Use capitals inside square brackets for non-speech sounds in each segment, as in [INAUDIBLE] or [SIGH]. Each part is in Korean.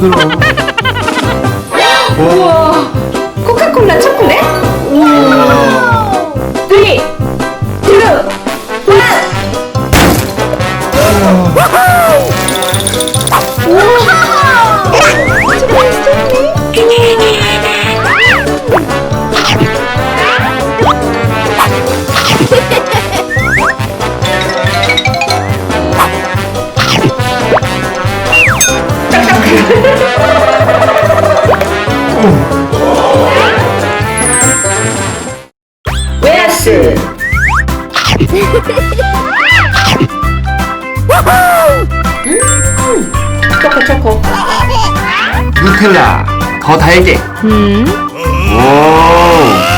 哥。 음, 초코 초코 누텔라 더 달게 음. 오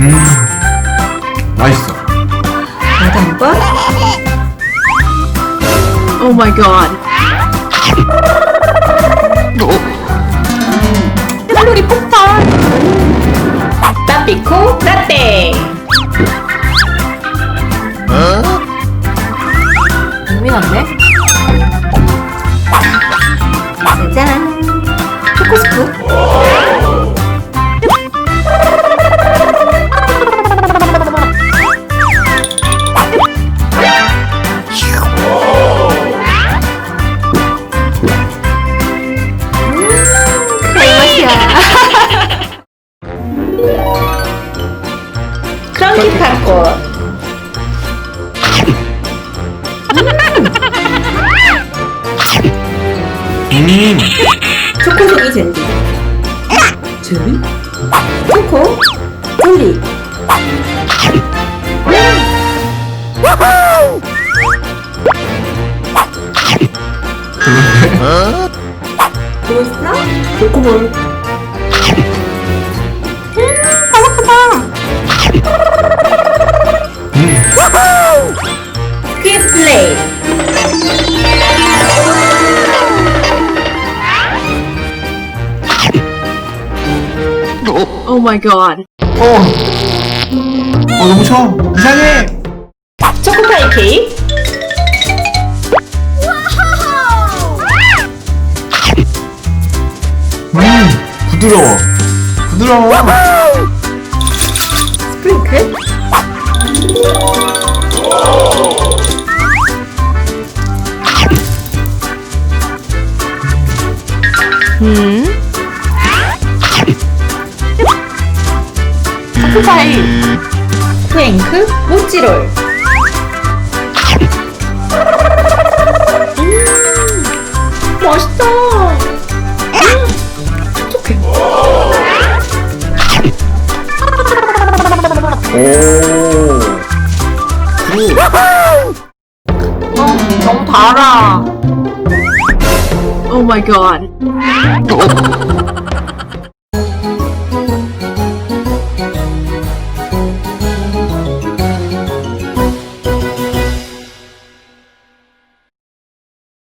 음, 맛있어. 나도 한번. 오 마이 갓. 크런키 팝콘. 음 초코송이 젤리. 젤리? 초코 젤리. 좋았어? 초코볼. Oh my god. 어. 어 너무 셔 이상해 초코파이 케이크. 음 부드러워 부드러워 스프링클. 음. 초코파이. 프랭크 모찌롤. 음, 맛있다. 음, 촉촉해. 너무 달아. Oh my god. [LAUGHS]